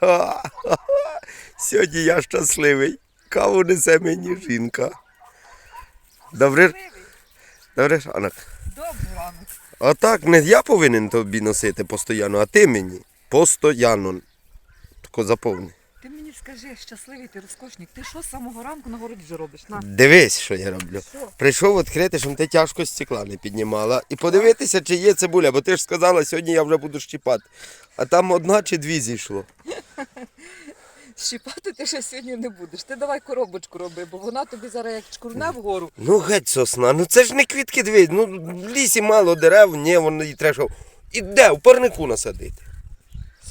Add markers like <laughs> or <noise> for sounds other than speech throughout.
<laughs> Сьогодні я щасливий. Каву несе мені жінка. Добре, добре ранок. Добрий ранок. А так не я повинен тобі носити постійно, а ти мені. Постоянно. Тако заповни. Скажи, щасливий ти розкошник, ти що з самого ранку на городі вже робиш? На. Дивись, що я роблю. Що? Прийшов відкрити, щоб ти тяжко стекла не піднімала. І подивитися, чи є цибуля, бо ти ж сказала, сьогодні я вже буду щіпати. А там одна чи дві зійшло. <laughs> Щіпати ти ще сьогодні не будеш. Ти давай коробочку роби, бо вона тобі зараз як чкурне вгору. Ну геть сосна, ну це ж не квітки дивись. Ну в лісі мало дерев, ні, воно і треба. що- І де? В парнику насадити.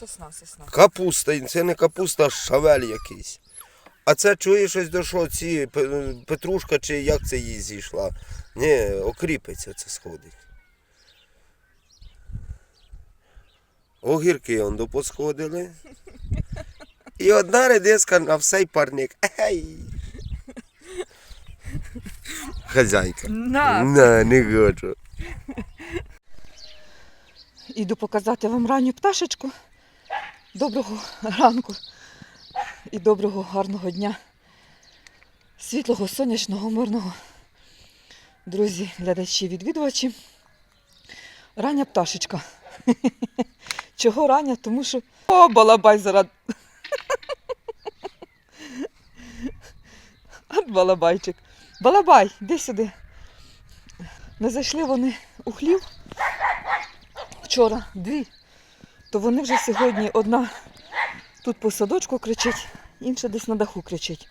Сосна, сосна. Капуста, це не капуста, а шавель якийсь. А це чуєш щось до що, ці петрушка чи як це їй зійшла? Ні, окріпиться це сходить. Огірки он до посходили. І одна редиска на всей парник. Ей. Хазяйка. На! На, не хочу. Іду показати вам ранню пташечку. Доброго ранку і доброго гарного дня. Світлого, сонячного, мирного. Друзі, глядачі, відвідувачі. Рання пташечка. <laughs> Чого рання? Тому що. О, балабай зараз. <laughs> От балабайчик. Балабай, іди сюди. Не зайшли вони у хлів вчора дві, то вони вже сьогодні одна тут по садочку кричить, інша десь на даху кричить.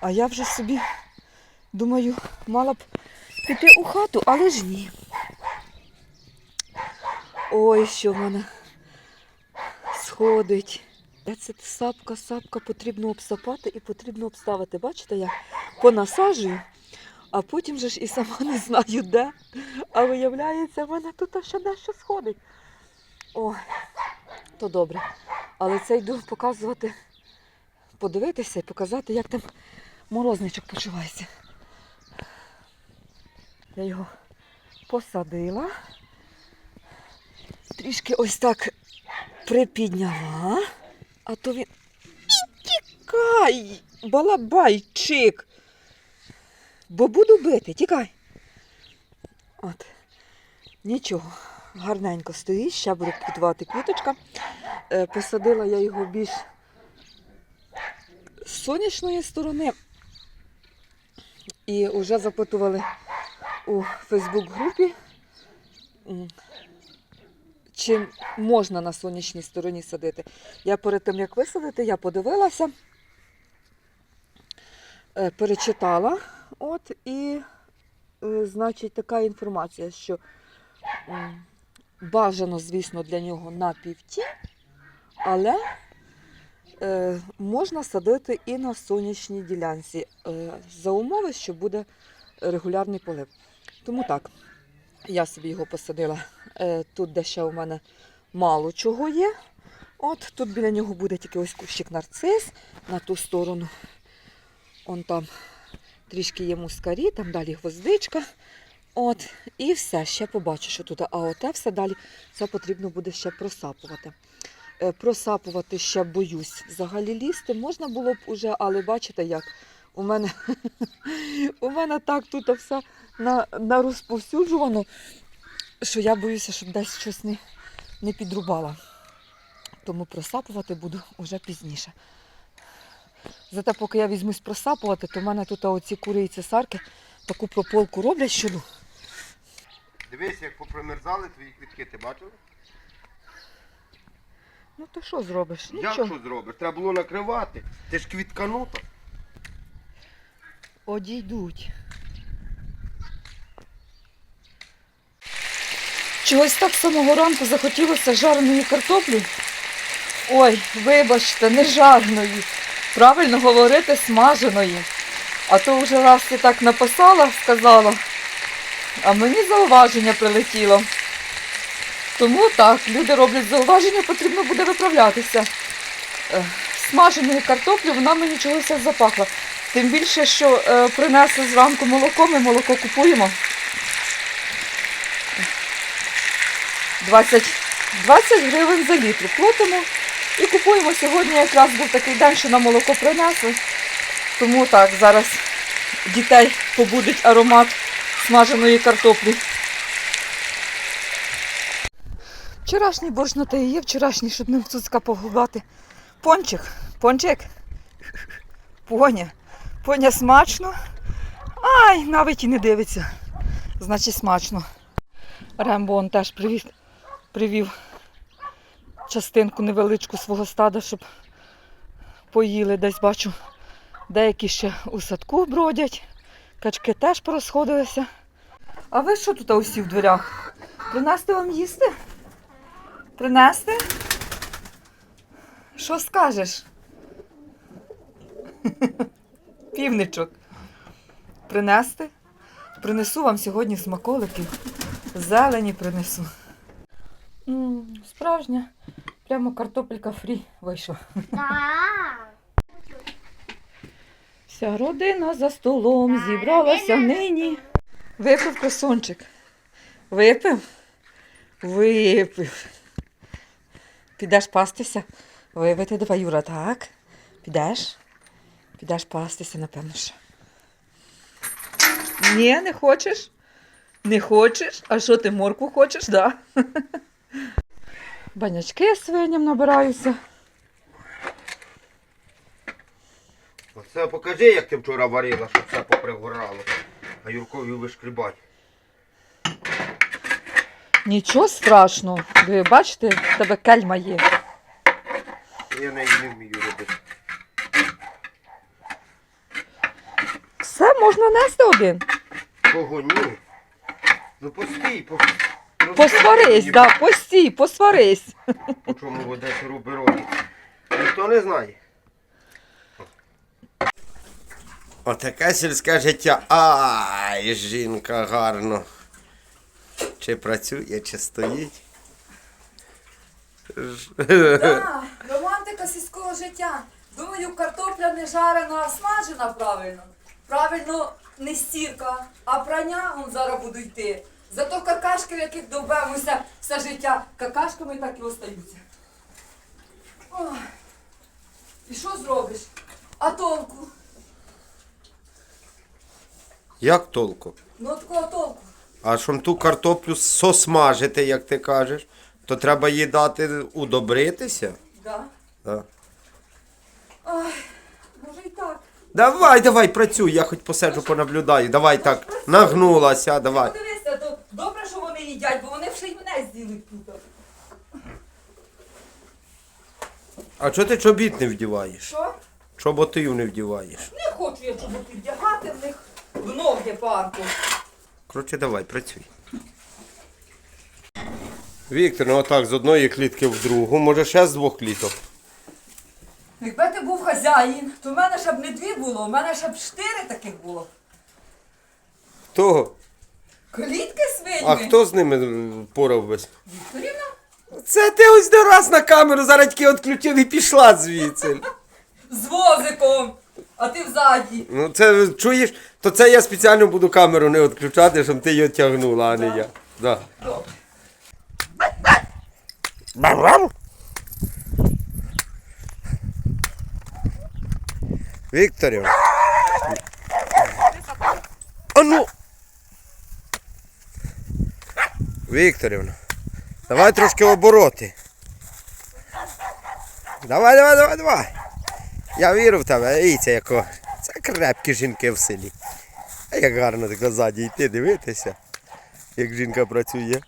А я вже собі думаю, мала б піти у хату, але ж ні. Ой, що в мене сходить. Це сапка, сапка потрібно обсапати і потрібно обставити. Бачите, я понасаджую, а потім же ж і сама не знаю де. А виявляється, в мене тут ще дещо сходить. Ой, то добре. Але це йду показувати, подивитися і показати, як там морозничок почувається. Я його посадила. Трішки ось так припідняла, а то він. Тікай! Балабайчик! Бо буду бити, тікай. От. Нічого, гарненько стоїть, ще буде квітувати квіточка. Е, посадила я його більш з сонячної сторони. І вже запитували у Фейсбук-групі, чи можна на сонячній стороні садити. Я перед тим, як висадити, я подивилася, е, перечитала, от, і е, значить, така інформація, що бажано, звісно, для нього на півтінь, але е, можна садити і на сонячній ділянці е, за умови, що буде регулярний полив. Тому так, я собі його посадила е, тут, де ще у мене мало чого є. От тут біля нього буде тільки ось кущик нарцис на ту сторону. Он там трішки є мускарі, там далі гвоздичка. От, і все, ще побачу, що тут. А оте все далі це потрібно буде ще просапувати. Е, просапувати ще боюсь. Взагалі лізти можна було б уже, але бачите як? У мене, <laughs> у мене так тут все на, на розповсюджувано, що я боюся, щоб десь щось не, не підрубала. Тому просапувати буду вже пізніше. Зате, поки я візьмусь просапувати, то в мене тут оці кури і цесарки таку прополку роблять щодо. Дивись, як попримерзали твої квітки, ти бачив? Ну то що зробиш? Як Нічого. що зробиш? Треба було накривати. Ти ж квітканута. Одійдуть. Чогось так з самого ранку захотілося жареної картоплі. Ой, вибачте, не жареної. Правильно говорити смаженої. А то вже раз ти так написала, сказала, а мені зауваження прилетіло. Тому так, люди роблять зауваження, потрібно буде виправлятися. Е, Смаженої картоплі вона мені чогось запахла. Тим більше, що е, принесли зранку молоко, ми молоко купуємо. 20, 20 гривень за літр. Платимо і купуємо сьогодні. Якраз був такий день, що на молоко принесли. Тому так, зараз дітей побудить аромат смаженої картоплі. Вчорашній борщ на те і є, вчорашній, щоб ним цуцька погубати. Пончик, пончик. Поня. Поня смачно. Ай, навіть і не дивиться. Значить смачно. Рембо он теж привів, привів частинку невеличку свого стада, щоб поїли. Десь бачу, деякі ще у садку бродять. Качки теж порозходилися. А ви що тут усі в дверях? Принести вам їсти? Принести? Що скажеш? <laughs> Півничок. Принести? Принесу вам сьогодні смаколиків. Зелені принесу. Справжня. Прямо картопелька фрі вийшла. Вся родина за столом зібралася нині. Випив красончик. Випив? Випив. Підеш пастися? Випити давай, Юра, так? Підеш? Підеш пастися, напевно. що. Ні, не хочеш? Не хочеш? А що ти моркву хочеш, да? <laughs> Банячки свиням набираюся. Оце покажи, як ти вчора варила, щоб все попригорало. А Юркові вишкрібать. Нічого страшного. Ви бачите, в тебе кельма є. Я неї не вмію робити. Все, можна нести один. Кого ні? Ну постій, по... Посварись, да, постій, посварись. По чому в Одесі рубероні. Ніхто не знає. Отаке сільське життя. Ай, жінка гарно. Чи працює, чи стоїть. Так, <laughs> романтика сільського життя. Думаю, картопля не жарена, а смажена правильно. Правильно, не стірка, а прання он зараз буду йти. Зато какашки, в яких довбемося все життя, какашками так і остаються. Ой. І що зробиш? А толку? Як толку? Ну такого толку. А щоб ту картоплю сосмажити, як ти кажеш, то треба їй дати удобритися. Да? Да. Ой, може і так. Давай, давай, працюй, я хоч посиджу, понаблюдаю. Давай так, нагнулася, давай. Подивися, то добре, що вони їдять, бо вони вже й мене з'їли тут. А чого ти чобіт не вдіваєш? Що? Чоботів не вдіваєш. Не хочу я чоботи вдягати в них в ноги парку. Коротше, давай, працюй. Віктор, ну отак з одної клітки в другу, може ще з двох кліток. Якби ти був хазяїн, то в мене ще б не дві було, у мене ще б чотири таких було. Хто? Клітки свині. А хто з ними порав без? Вікторівна? Це ти ось до раз на камеру, зараз тільки відключив і пішла звідси. <laughs> З возиком, а ти взаді. Ну це чуєш, то це я спеціально буду камеру не відключати, щоб ти її тягнула, а не я. Да. Добре. Вікторів. А ну. Вікторівна. Давай трошки обороти. Давай, давай, давай, давай. Я вірю в тебе, Віця яко. Це крепкі жінки в селі. А як гарно тако ззаді йти, дивитися, як жінка працює.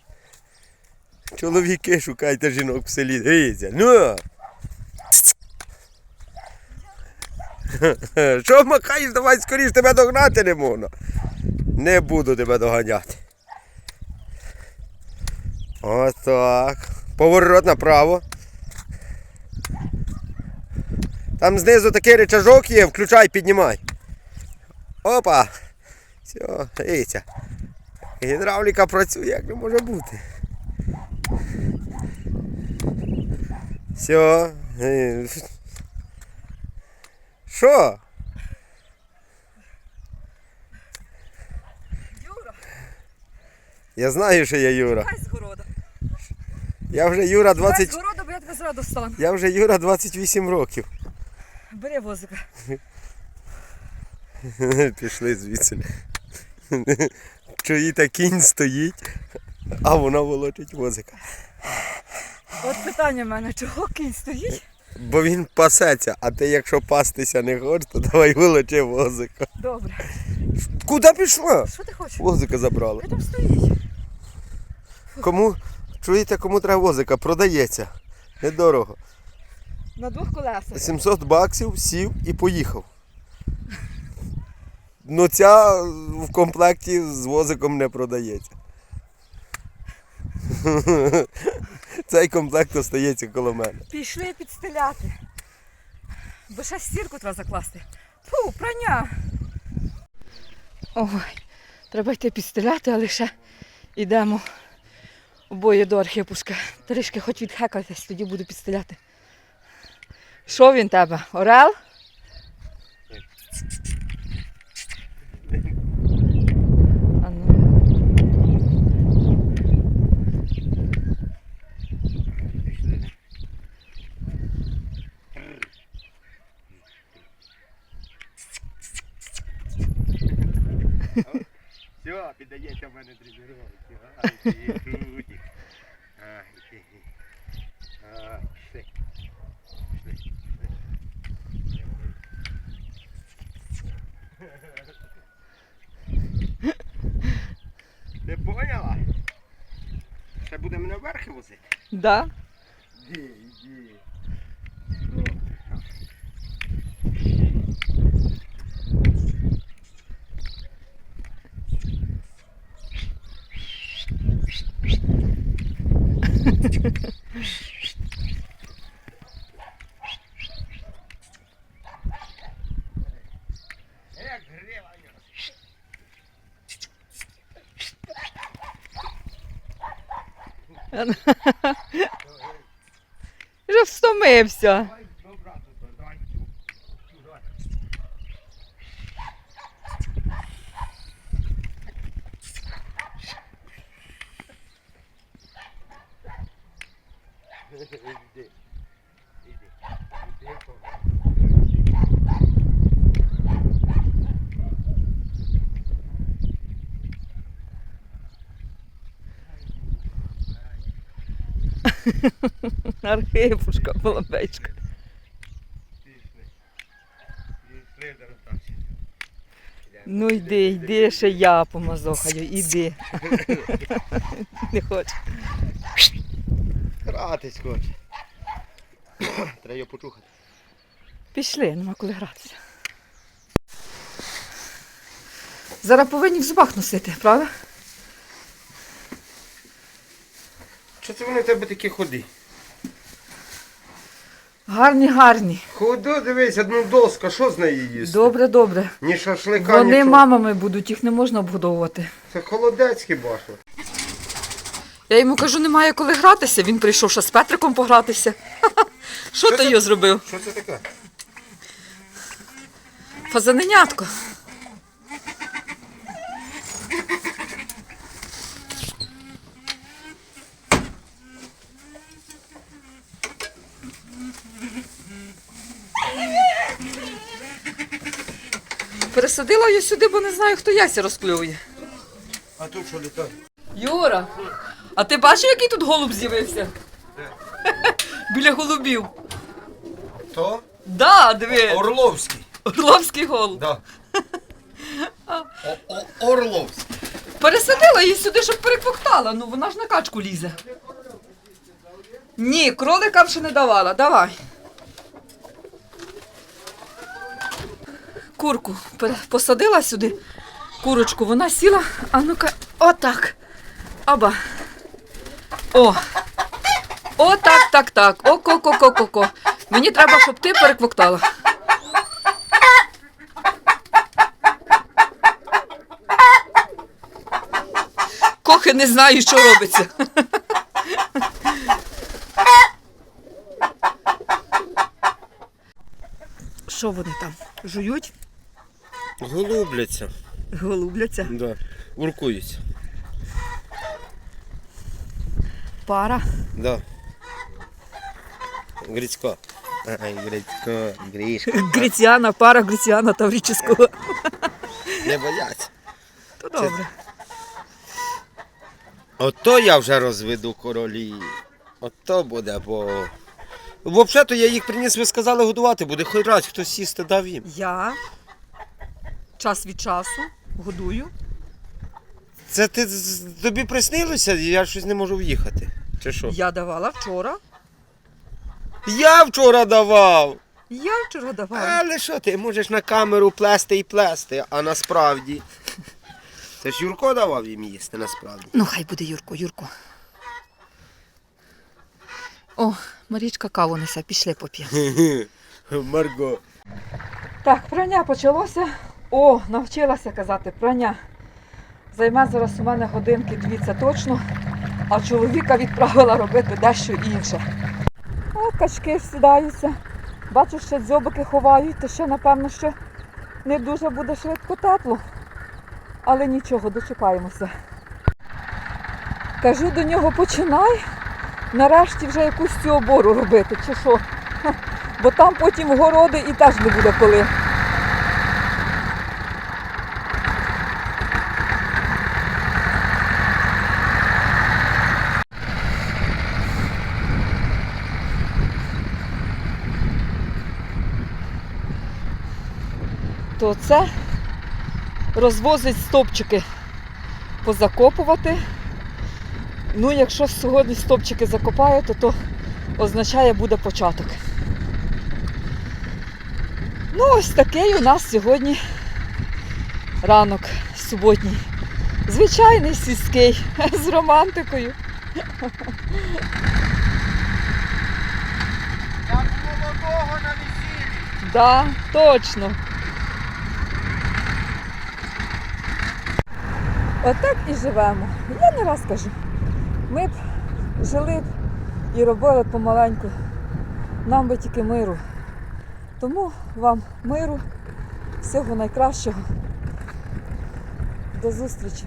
Чоловіки шукайте жінок в селі. Дивіться. Ну. <laughs> Що махаєш, давай скоріш тебе догнати не можна. Не буду тебе доганяти. Отак. Поворот направо. Там знизу такий рычажок є, включай, піднімай. Опа. Все, дивіться. Гідравліка працює, як не може бути. Все. Що? Юра, Я знаю, що я Юра. хай згорода. Я вже Юра 20... З городу, бо я тебе зраду стану. Я вже Юра 28 років. Бери возика. <laughs> Пішли звідси. <laughs> Чуєте, кінь стоїть, а вона волочить возика. От питання в мене, чого кінь стоїть? Бо він пасеться, а ти якщо пастися не хочеш, то давай волочи возика. Добре. Куди пішла? Що ти хочеш? Возика забрала. Хай там стоїть. Кому, чуєте, кому треба возика? Продається. Недорого. На двох колесах. 700 баксів сів і поїхав. Ну ця в комплекті з возиком не продається. <laughs> Цей комплект остається коло мене. Пішли підстеляти. Бо ще стірку треба закласти. Фу, прання. Ой, треба йти підстеляти, але ще йдемо обоє до архипуска. Трішки хоч відхекатись, тоді буду підстеляти. Що він тебе? Орел? Все, піддається в мене тренування. Ти поняла? Ще буде мене вверхи возити? Да? Іди, іди. Як грива його. <laughs> Вже встомився. Давай до брата, давай. Давай. Іди. Іди. Іди, повер. <laughs> Архипушка, Наташі. Ну йди, йди, ще я помазохаю, іди. <laughs> Не хочу. Гратись хоче. <coughs> Треба його почухати. Пішли, нема коли гратися. Зараз повинні в зубах носити, правда? Це вони в тебе такі ходи? Гарні, гарні. Ходу, дивись, одну доску, що з неї їсти? Добре, добре. Ні шашлика, Вони нічого. мамами будуть, їх не можна обгодовувати. Це холодець хіба що. Я йому кажу, немає коли гратися. Він прийшов ще з Петриком погратися. <laughs> Що Що ти це? його зробив? Що це таке? Фазаненятко. Пересадила її сюди, бо не знаю, хто яйця розкльовує. А тут що літає? Юра, а ти бачив, який тут голуб з'явився? <laughs> Біля голубів. То? Да, диви. Орловський. Орловський голуб. Да. <laughs> О- о- Орловський. Пересадила її сюди, щоб переквоктала. Ну вона ж на качку лізе. Ні, кроликам ще не давала. Давай. Курку посадила сюди. Курочку, вона сіла, а ну-ка, отак. Оба. О. О, так, так, так. О, ко, ко, ко, ко, ко. Мені треба, щоб ти переквоктала. Кохи не знаю, що робиться. Що вони там? Жують? Голубляться. Голубляться. Да. Уркуються. пара. Да. Грицько. Грицько, Грішка. Гріціана, пара Гріціана Таврического. Не бояться. То добре. Ото я вже розведу королі. Ото буде, бо. Взагалі-то я їх приніс, ви сказали годувати, буде хоч раз хтось сісти дав їм. Я час від часу годую. Це ти тобі приснилося, я щось не можу в'їхати. Чи що? Я давала вчора. Я вчора давав. Я вчора давала. Але що ти можеш на камеру плести і плести, а насправді. Це ж Юрко давав їм їсти насправді. Ну, хай буде Юрко, Юрко. О, Марічка каву несе, пішли поп'ємо. <laughs> Марго. Так, прання почалося. О, навчилася казати прання. Займе зараз у мене годинки дві, це точно. А чоловіка відправила робити дещо інше. О, качки сідаються. Бачу, ще дзьобики ховають, то ще, напевно, що не дуже буде швидко тепло. Але нічого, дочекаємося. Кажу до нього, починай. Нарешті вже якусь цю обору робити, чи що? Бо там потім городи і теж не буде коли. То це розвозить стопчики позакопувати. Ну, якщо сьогодні стопчики закопає, то то означає буде початок. Ну, ось такий у нас сьогодні ранок суботній. Звичайний сільський з романтикою. Як молодого на весіллі. Да, точно. Отак і живемо. Я не раз кажу. Ми б жили б і робили помаленьку. Нам би тільки миру. Тому вам миру, всього найкращого. До зустрічі.